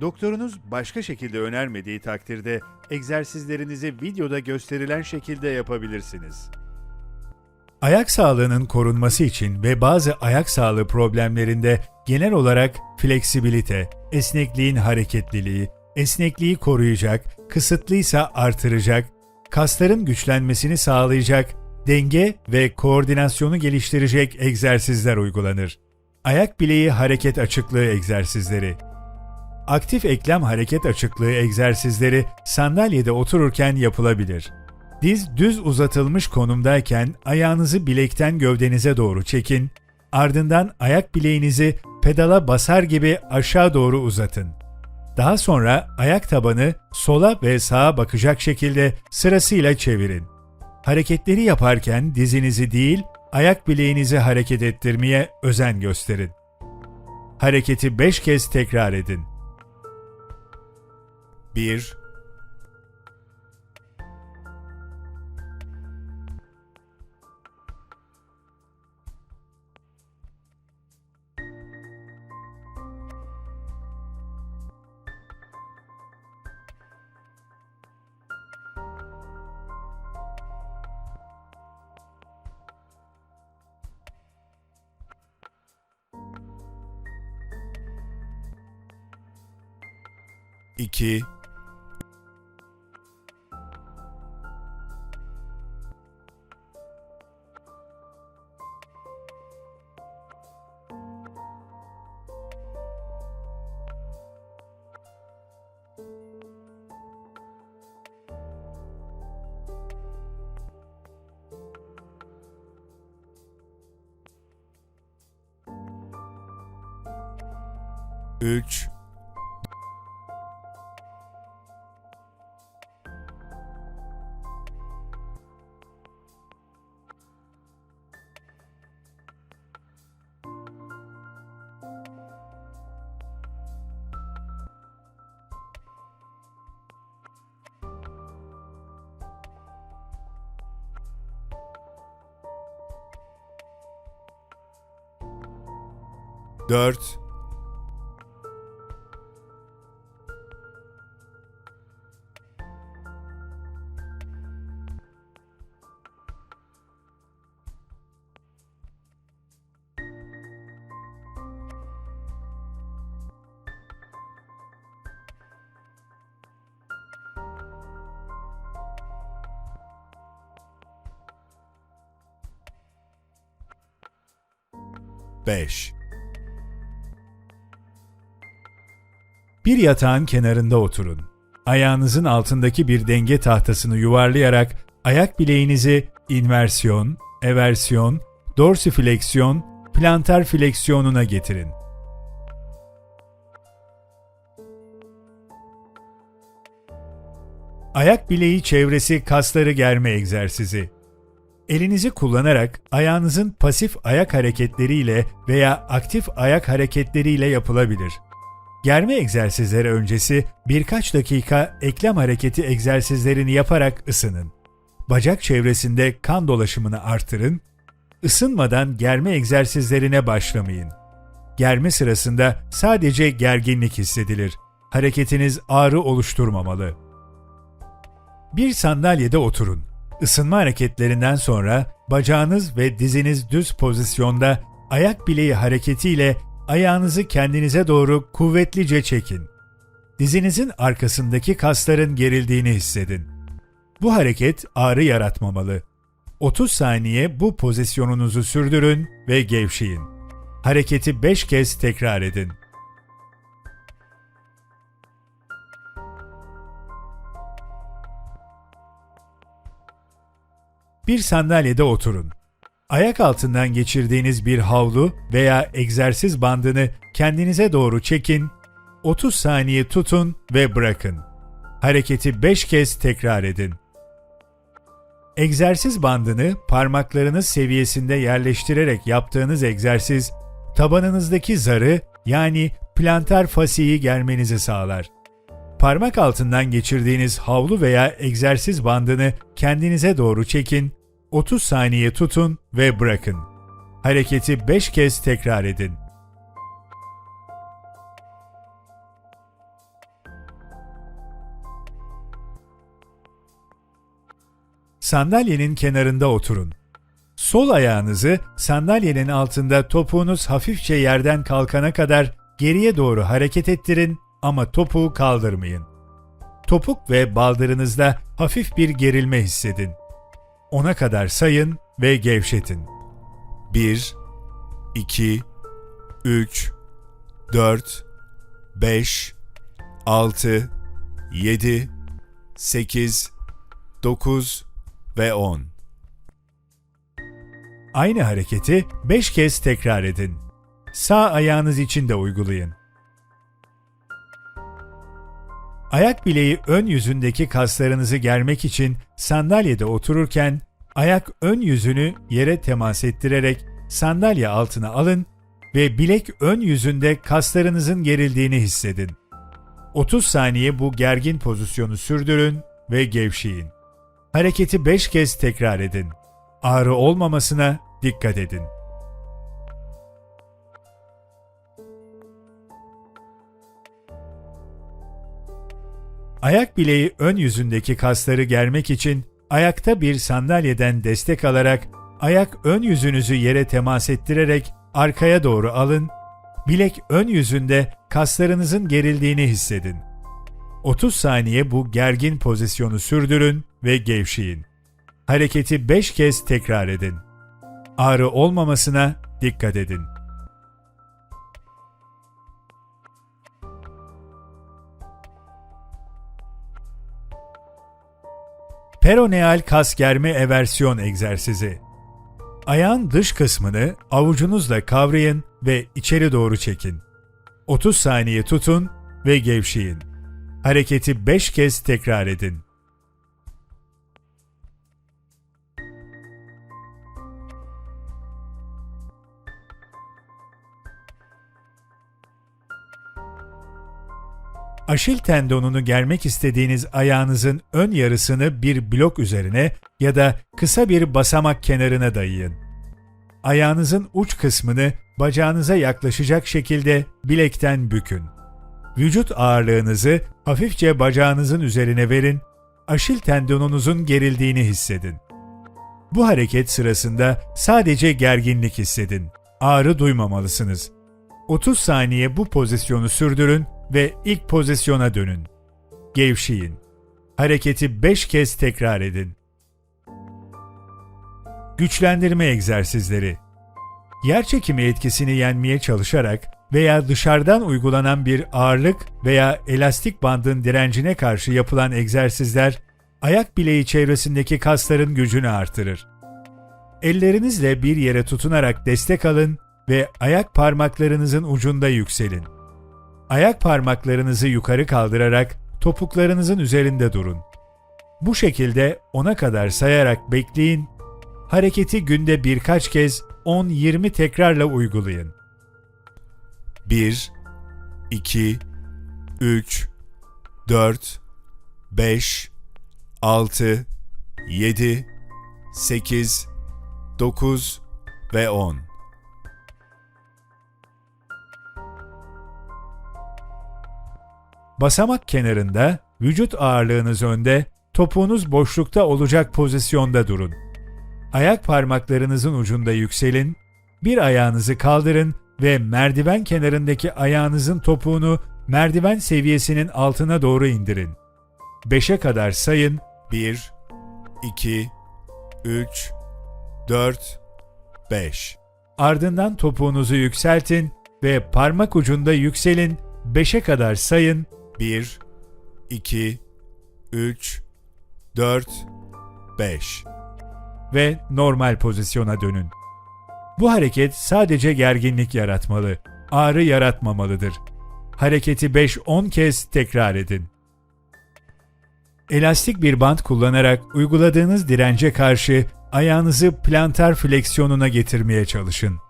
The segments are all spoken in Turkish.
Doktorunuz başka şekilde önermediği takdirde egzersizlerinizi videoda gösterilen şekilde yapabilirsiniz. Ayak sağlığının korunması için ve bazı ayak sağlığı problemlerinde genel olarak fleksibilite, esnekliğin hareketliliği, esnekliği koruyacak, kısıtlıysa artıracak, kasların güçlenmesini sağlayacak, denge ve koordinasyonu geliştirecek egzersizler uygulanır. Ayak bileği hareket açıklığı egzersizleri Aktif eklem hareket açıklığı egzersizleri sandalyede otururken yapılabilir. Diz düz uzatılmış konumdayken ayağınızı bilekten gövdenize doğru çekin, ardından ayak bileğinizi pedala basar gibi aşağı doğru uzatın. Daha sonra ayak tabanı sola ve sağa bakacak şekilde sırasıyla çevirin. Hareketleri yaparken dizinizi değil, ayak bileğinizi hareket ettirmeye özen gösterin. Hareketi 5 kez tekrar edin. 1 2 3 4 5 Bir yatağın kenarında oturun. Ayağınızın altındaki bir denge tahtasını yuvarlayarak ayak bileğinizi inversiyon, eversiyon, dorsifleksiyon, plantar fleksiyonuna getirin. Ayak bileği çevresi kasları germe egzersizi. Elinizi kullanarak ayağınızın pasif ayak hareketleriyle veya aktif ayak hareketleriyle yapılabilir. Germe egzersizleri öncesi birkaç dakika eklem hareketi egzersizlerini yaparak ısının. Bacak çevresinde kan dolaşımını artırın. Isınmadan germe egzersizlerine başlamayın. Germe sırasında sadece gerginlik hissedilir. Hareketiniz ağrı oluşturmamalı. Bir sandalyede oturun. Isınma hareketlerinden sonra bacağınız ve diziniz düz pozisyonda ayak bileği hareketiyle ayağınızı kendinize doğru kuvvetlice çekin. Dizinizin arkasındaki kasların gerildiğini hissedin. Bu hareket ağrı yaratmamalı. 30 saniye bu pozisyonunuzu sürdürün ve gevşeyin. Hareketi 5 kez tekrar edin. Bir sandalyede oturun. Ayak altından geçirdiğiniz bir havlu veya egzersiz bandını kendinize doğru çekin, 30 saniye tutun ve bırakın. Hareketi 5 kez tekrar edin. Egzersiz bandını parmaklarınız seviyesinde yerleştirerek yaptığınız egzersiz, tabanınızdaki zarı yani plantar fasiyi germenizi sağlar. Parmak altından geçirdiğiniz havlu veya egzersiz bandını kendinize doğru çekin, 30 saniye tutun ve bırakın. Hareketi 5 kez tekrar edin. Sandalyenin kenarında oturun. Sol ayağınızı sandalyenin altında topuğunuz hafifçe yerden kalkana kadar geriye doğru hareket ettirin ama topuğu kaldırmayın. Topuk ve baldırınızda hafif bir gerilme hissedin. Ona kadar sayın ve gevşetin. 1 2 3 4 5 6 7 8 9 ve 10 Aynı hareketi 5 kez tekrar edin. Sağ ayağınız için de uygulayın. Ayak bileği ön yüzündeki kaslarınızı germek için sandalyede otururken ayak ön yüzünü yere temas ettirerek sandalye altına alın ve bilek ön yüzünde kaslarınızın gerildiğini hissedin. 30 saniye bu gergin pozisyonu sürdürün ve gevşeyin. Hareketi 5 kez tekrar edin. Ağrı olmamasına dikkat edin. Ayak bileği ön yüzündeki kasları germek için ayakta bir sandalyeden destek alarak ayak ön yüzünüzü yere temas ettirerek arkaya doğru alın, bilek ön yüzünde kaslarınızın gerildiğini hissedin. 30 saniye bu gergin pozisyonu sürdürün ve gevşeyin. Hareketi 5 kez tekrar edin. Ağrı olmamasına dikkat edin. Peroneal kas germe eversiyon egzersizi. Ayağın dış kısmını avucunuzla kavrayın ve içeri doğru çekin. 30 saniye tutun ve gevşeyin. Hareketi 5 kez tekrar edin. Aşil tendonunu germek istediğiniz ayağınızın ön yarısını bir blok üzerine ya da kısa bir basamak kenarına dayayın. Ayağınızın uç kısmını bacağınıza yaklaşacak şekilde bilekten bükün. Vücut ağırlığınızı hafifçe bacağınızın üzerine verin, aşil tendonunuzun gerildiğini hissedin. Bu hareket sırasında sadece gerginlik hissedin. Ağrı duymamalısınız. 30 saniye bu pozisyonu sürdürün ve ilk pozisyona dönün. Gevşeyin. Hareketi 5 kez tekrar edin. Güçlendirme egzersizleri. Yerçekimi etkisini yenmeye çalışarak veya dışarıdan uygulanan bir ağırlık veya elastik bandın direncine karşı yapılan egzersizler ayak bileği çevresindeki kasların gücünü artırır. Ellerinizle bir yere tutunarak destek alın ve ayak parmaklarınızın ucunda yükselin. Ayak parmaklarınızı yukarı kaldırarak topuklarınızın üzerinde durun. Bu şekilde ona kadar sayarak bekleyin. Hareketi günde birkaç kez 10-20 tekrarla uygulayın. 1 2 3 4 5 6 7 8 9 ve 10 Basamak kenarında, vücut ağırlığınız önde, topuğunuz boşlukta olacak pozisyonda durun. Ayak parmaklarınızın ucunda yükselin, bir ayağınızı kaldırın ve merdiven kenarındaki ayağınızın topuğunu merdiven seviyesinin altına doğru indirin. 5'e kadar sayın. 1 2 3 4 5 Ardından topuğunuzu yükseltin ve parmak ucunda yükselin. 5'e kadar sayın. 1 2 3 4 5 ve normal pozisyona dönün. Bu hareket sadece gerginlik yaratmalı, ağrı yaratmamalıdır. Hareketi 5-10 kez tekrar edin. Elastik bir bant kullanarak uyguladığınız dirence karşı ayağınızı plantar fleksiyonuna getirmeye çalışın.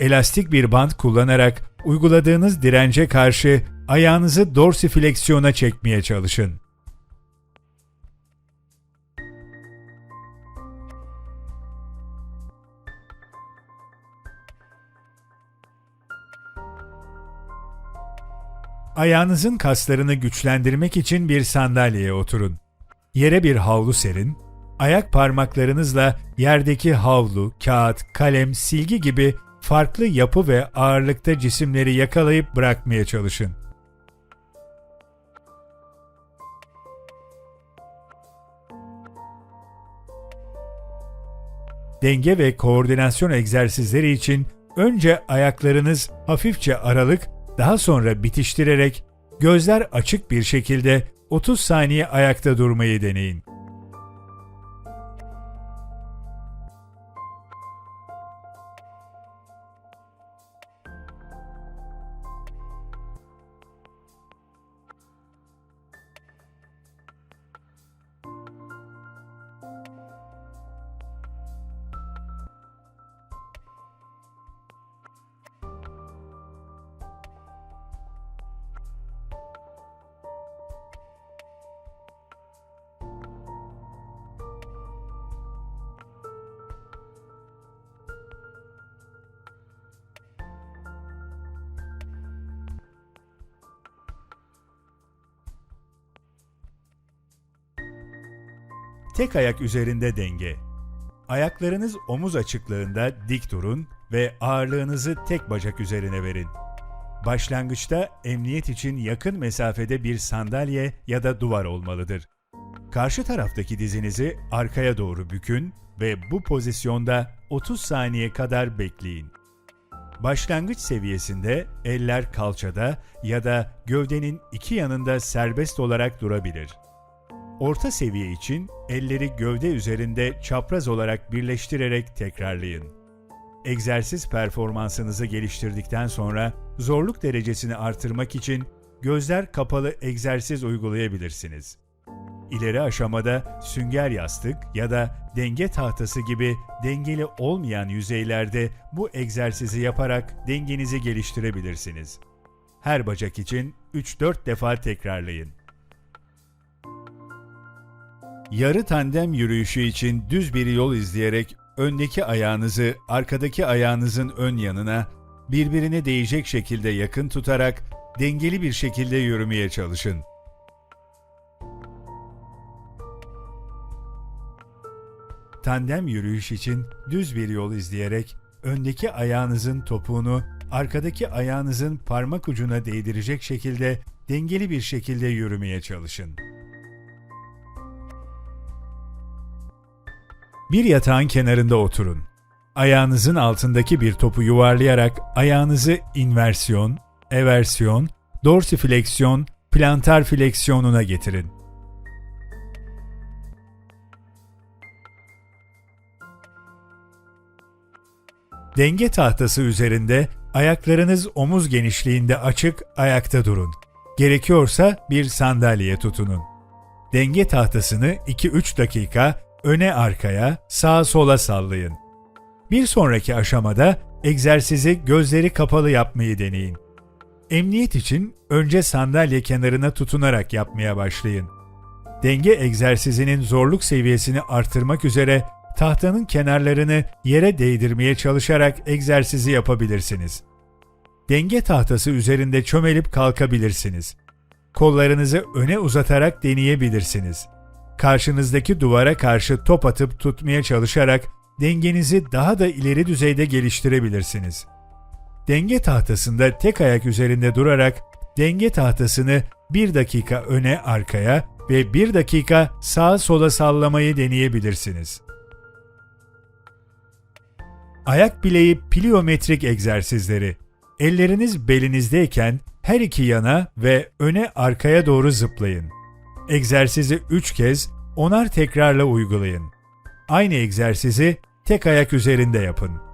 Elastik bir bant kullanarak uyguladığınız dirence karşı ayağınızı dorsifleksiyona çekmeye çalışın. Ayağınızın kaslarını güçlendirmek için bir sandalyeye oturun. Yere bir havlu serin, ayak parmaklarınızla yerdeki havlu, kağıt, kalem, silgi gibi farklı yapı ve ağırlıkta cisimleri yakalayıp bırakmaya çalışın. Denge ve koordinasyon egzersizleri için önce ayaklarınız hafifçe aralık, daha sonra bitiştirerek gözler açık bir şekilde 30 saniye ayakta durmayı deneyin. Tek ayak üzerinde denge. Ayaklarınız omuz açıklığında dik durun ve ağırlığınızı tek bacak üzerine verin. Başlangıçta emniyet için yakın mesafede bir sandalye ya da duvar olmalıdır. Karşı taraftaki dizinizi arkaya doğru bükün ve bu pozisyonda 30 saniye kadar bekleyin. Başlangıç seviyesinde eller kalçada ya da gövdenin iki yanında serbest olarak durabilir. Orta seviye için elleri gövde üzerinde çapraz olarak birleştirerek tekrarlayın. Egzersiz performansınızı geliştirdikten sonra zorluk derecesini artırmak için gözler kapalı egzersiz uygulayabilirsiniz. İleri aşamada sünger yastık ya da denge tahtası gibi dengeli olmayan yüzeylerde bu egzersizi yaparak dengenizi geliştirebilirsiniz. Her bacak için 3-4 defa tekrarlayın. Yarı tandem yürüyüşü için düz bir yol izleyerek öndeki ayağınızı arkadaki ayağınızın ön yanına birbirine değecek şekilde yakın tutarak dengeli bir şekilde yürümeye çalışın. Tandem yürüyüş için düz bir yol izleyerek öndeki ayağınızın topuğunu arkadaki ayağınızın parmak ucuna değdirecek şekilde dengeli bir şekilde yürümeye çalışın. Bir yatağın kenarında oturun. Ayağınızın altındaki bir topu yuvarlayarak ayağınızı inversiyon, eversiyon, dorsifleksiyon, plantar fleksiyonuna getirin. Denge tahtası üzerinde ayaklarınız omuz genişliğinde açık ayakta durun. Gerekiyorsa bir sandalye tutunun. Denge tahtasını 2-3 dakika öne arkaya, sağa sola sallayın. Bir sonraki aşamada egzersizi gözleri kapalı yapmayı deneyin. Emniyet için önce sandalye kenarına tutunarak yapmaya başlayın. Denge egzersizinin zorluk seviyesini artırmak üzere tahtanın kenarlarını yere değdirmeye çalışarak egzersizi yapabilirsiniz. Denge tahtası üzerinde çömelip kalkabilirsiniz. Kollarınızı öne uzatarak deneyebilirsiniz. Karşınızdaki duvara karşı top atıp tutmaya çalışarak dengenizi daha da ileri düzeyde geliştirebilirsiniz. Denge tahtasında tek ayak üzerinde durarak denge tahtasını 1 dakika öne arkaya ve 1 dakika sağa sola sallamayı deneyebilirsiniz. Ayak bileği pliometrik egzersizleri. Elleriniz belinizdeyken her iki yana ve öne arkaya doğru zıplayın. Egzersizi 3 kez onar tekrarla uygulayın. Aynı egzersizi tek ayak üzerinde yapın.